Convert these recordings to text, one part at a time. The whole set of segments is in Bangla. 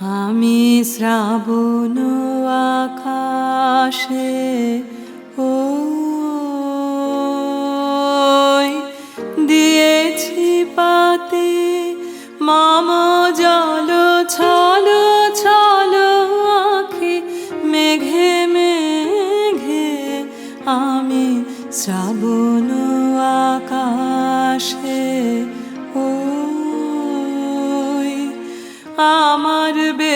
আমি শ্রাবণ আকাশে, ও দিয়েছি পাতে, মাম জল, ছল ছল আখি, মেঘে মেঘে আমি শ্রাবণ আকাশে। আমার বেদনা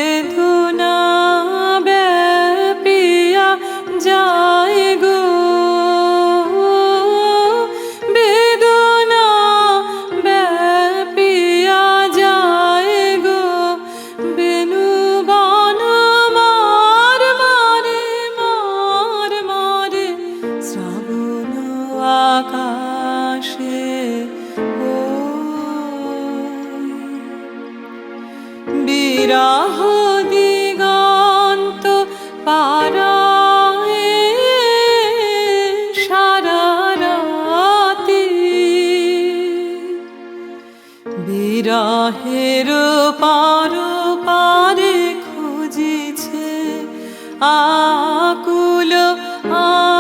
বিরাহ দিগন্ত পারায়ে পার খুঁজিছে আকুল আখি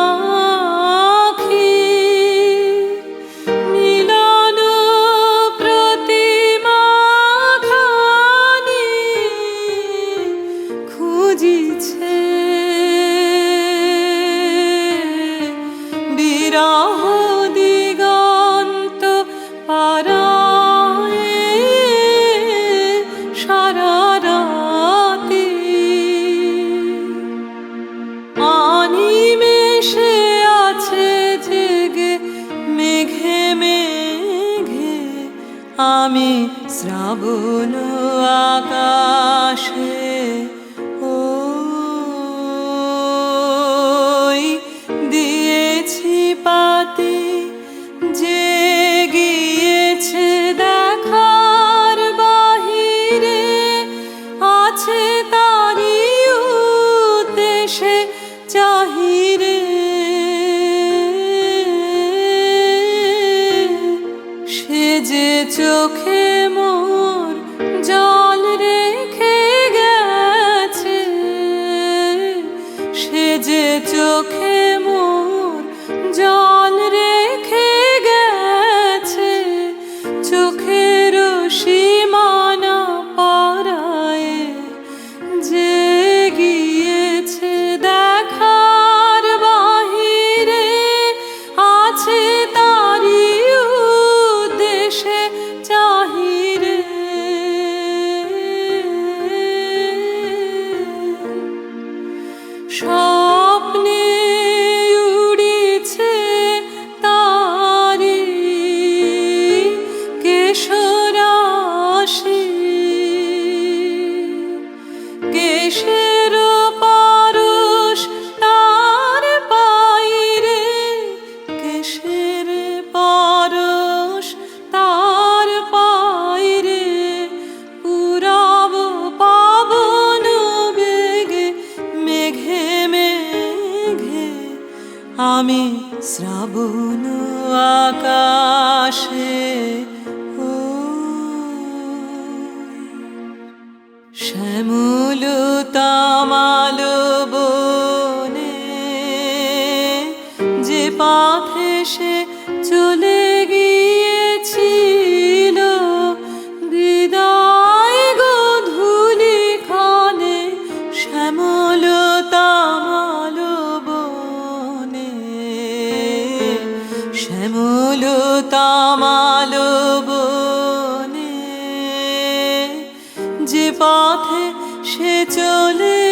আমি শ্রাবণ আকাশে। took him. শ্রাবণ আকাশে শ্যামল তামাল বনে যে পাথে সে চলে গিয়েছিল, বিদায় গধূলি খানে শ্যামল তামাল যে পথে সে চলে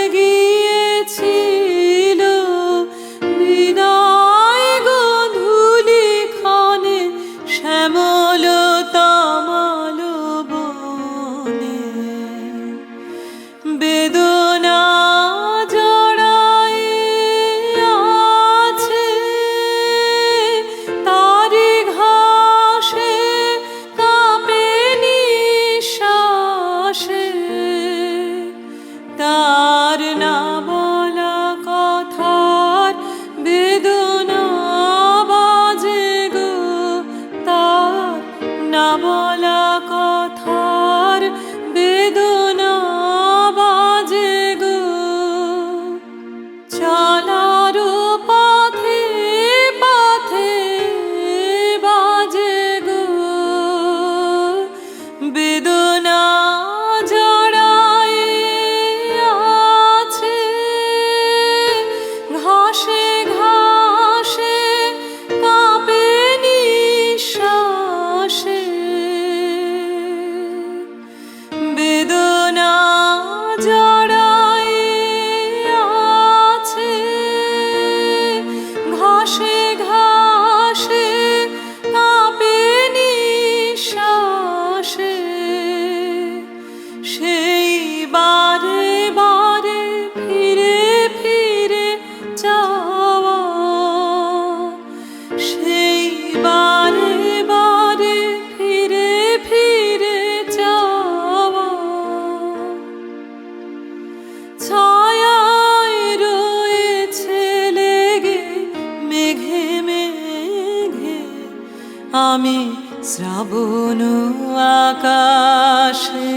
আমি শ্রাবণ আকাশে